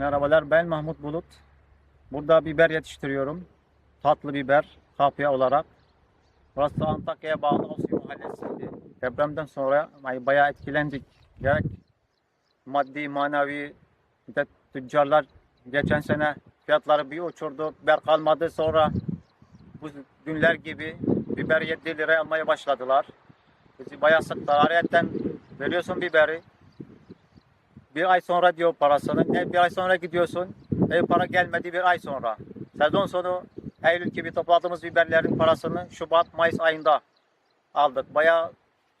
Merhabalar ben Mahmut Bulut. Burada biber yetiştiriyorum. Tatlı biber kapya olarak. Burası Antakya'ya bağlı Osy Mahallesi'ydi. Depremden sonra ay, bayağı etkilendik. Gerek maddi manevi de tüccarlar geçen sene fiyatları bir uçurdu. Biber kalmadı sonra bu günler gibi biber 7 liraya almaya başladılar. Bizi bayağı sıktılar. Ariyetten veriyorsun biberi. Bir ay sonra diyor parasını. Ne bir ay sonra gidiyorsun. E para gelmedi bir ay sonra. Sezon sonu Eylül gibi topladığımız biberlerin parasını Şubat, Mayıs ayında aldık. Bayağı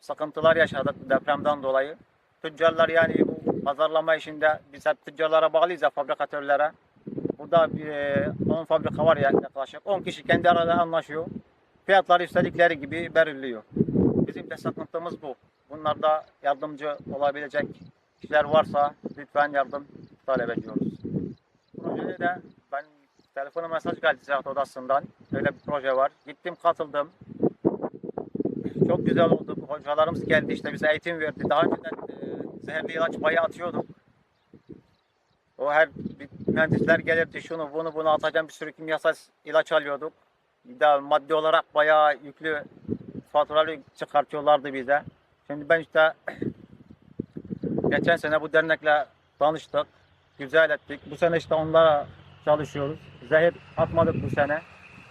sıkıntılar yaşadık depremden dolayı. Tüccarlar yani bu pazarlama işinde biz hep tüccarlara bağlıyız ya fabrikatörlere. Burada bir, e, 10 fabrika var ya yaklaşık. 10 kişi kendi arada anlaşıyor. Fiyatları istedikleri gibi belirliyor. Bizim de sıkıntımız bu. Bunlarda yardımcı olabilecek kişiler varsa lütfen yardım talep ediyoruz. Projede de ben telefona mesaj geldi Ziraat Odası'ndan. Öyle bir proje var. Gittim katıldım. Çok güzel oldu. Hocalarımız geldi işte bize eğitim verdi. Daha önceden e, zehirli ilaç bayağı atıyorduk. O her mühendisler gelirdi şunu bunu bunu atacağım bir sürü kimyasal ilaç alıyorduk. Bir de maddi olarak bayağı yüklü faturalı çıkartıyorlardı bize. Şimdi ben işte geçen sene bu dernekle tanıştık. Güzel ettik. Bu sene işte onlara çalışıyoruz. Zehir atmadık bu sene.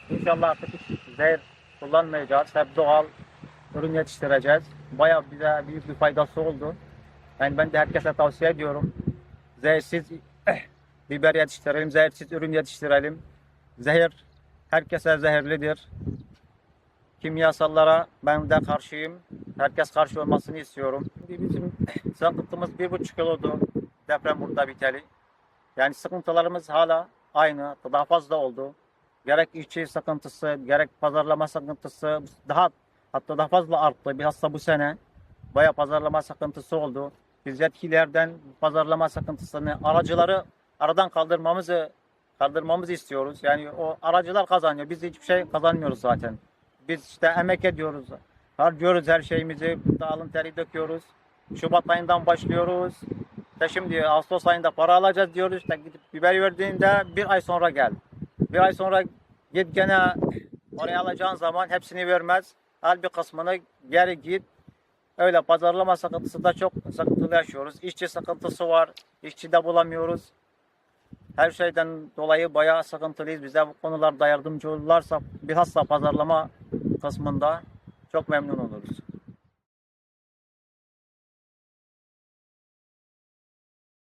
İnşallah artık zehir kullanmayacağız. Hep doğal ürün yetiştireceğiz. Bayağı bize büyük bir faydası oldu. Yani ben de herkese tavsiye ediyorum. Zehirsiz biber yetiştirelim, zehirsiz ürün yetiştirelim. Zehir herkese zehirlidir. Kimyasallara ben de karşıyım. Herkes karşı olmasını istiyorum. Bizim sıkıntımız bir buçuk yıl oldu deprem burada biteli. Yani sıkıntılarımız hala aynı, daha fazla oldu. Gerek işçi sıkıntısı, gerek pazarlama sıkıntısı daha hatta daha fazla arttı. Bilhassa bu sene bayağı pazarlama sıkıntısı oldu. Biz yetkililerden pazarlama sıkıntısını, aracıları aradan kaldırmamızı kaldırmamızı istiyoruz. Yani o aracılar kazanıyor. Biz hiçbir şey kazanmıyoruz zaten. Biz işte emek ediyoruz. Harcıyoruz her şeyimizi. Burada alın teri döküyoruz. Şubat ayından başlıyoruz. İşte şimdi Ağustos ayında para alacağız diyoruz. İşte gidip biber verdiğinde bir ay sonra gel. Bir ay sonra git gene parayı alacağın zaman hepsini vermez. Al bir kısmını geri git. Öyle pazarlama sıkıntısı da çok sıkıntılı yaşıyoruz. İşçi sıkıntısı var. İşçi de bulamıyoruz. Her şeyden dolayı bayağı sıkıntılıyız. Bize bu konularda yardımcı olurlarsa bilhassa pazarlama kısmında çok memnun oluruz.